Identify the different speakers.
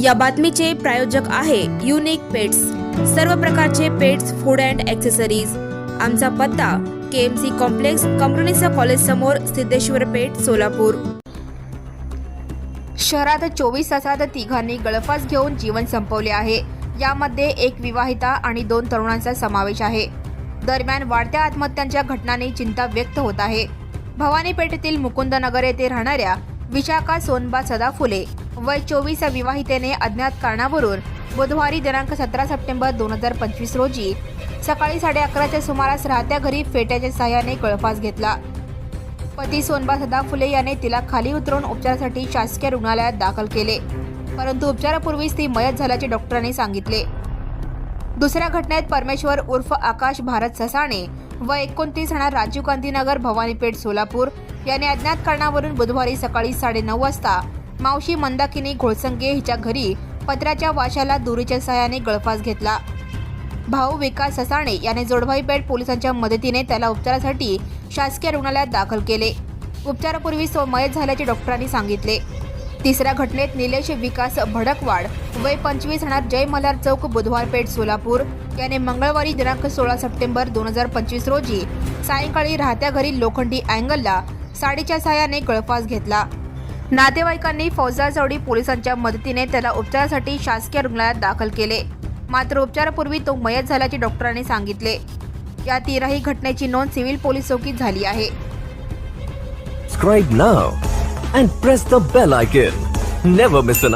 Speaker 1: या बातमीचे प्रायोजक आहे युनिक पेट्स सर्व प्रकारचे पेट्स फूड अँड ॲक्सेसरीज आमचा पत्ता के एम सी कॉम्प्लेक्स कंपनीचा कॉलेज समोर सिद्धेश्वर पेठ सोलापूर. शहरात चोवीस तासात तिघांनी गळफास घेऊन जीवन संपवले आहे. यामध्ये एक विवाहिता आणि दोन तरुणांचा समावेश आहे. दरम्यान वाढत्या आत्महत्यांच्या घटनांनी चिंता व्यक्त होत आहे. भवानी पेठेतील मुकुंदनगर येथे राहणाऱ्या विशाखा सोनबा सदाफुले वय चोवीस या विवाहितेने अज्ञात कारणावरून बुधवारी दिनांक सतरा सप्टेंबर दोन हजार पंचवीस रोजी सकाळी साडे अकराच्या सुमारास राहत्या घरी फेट्याच्या सहाय्याने गळफास घेतला. पती सोनबा सदाफुले याने तिला खाली उतरून उपचारासाठी शासकीय रुग्णालयात दाखल केले. परंतु उपचारापूर्वीच ती मयत झाल्याचे डॉक्टरांनी सांगितले. दुसऱ्या घटनेत परमेश्वर उर्फ आकाश भारत ससाणे व एकोणतीस राहणार राजीव गांधीनगर भवानीपेठ सोलापूर याने अज्ञात कारणावरून बुधवारी सकाळी साडेनऊ वाजता मावशी मंदाकिनी घोळसंगे हिच्या घरी पत्राच्या वाशाला दोरीच्या सहाय्याने गळफास घेतला. भाऊ विकास ससाणे याने जोडभाईपेठ पोलिसांच्या मदतीने त्याला उपचारासाठी शासकीय रुग्णालयात दाखल केले. उपचारापूर्वी तो मयत झाल्याचे डॉक्टरांनी सांगितले. तिसऱ्या घटनेत निलेश विकास भडकवाड वय पंचवीस राहणार जय मल्हार चौक बुधवार पेठ सोलापूर. याने मंगळवारी दिनांक सोळा सप्टेंबर दोन हजार पंचवीस रोजी सायंकाळी राहत्या घरी लोखंडी अँगलला साडीच्या सहाय्याने गळफास घेतला. नातेवाईकांनी फौजदार पोलिसांच्या मदतीने त्याला उपचारासाठी शासकीय रुग्णालयात दाखल केले. मात्र उपचारापूर्वी तो मयत झाल्याचे डॉक्टरांनी सांगितले. या तिराही घटनेची नोंद सिव्हिल पोलीस चौकीत झाली आहे.
Speaker 2: Subscribe now and press the bell icon. Never miss an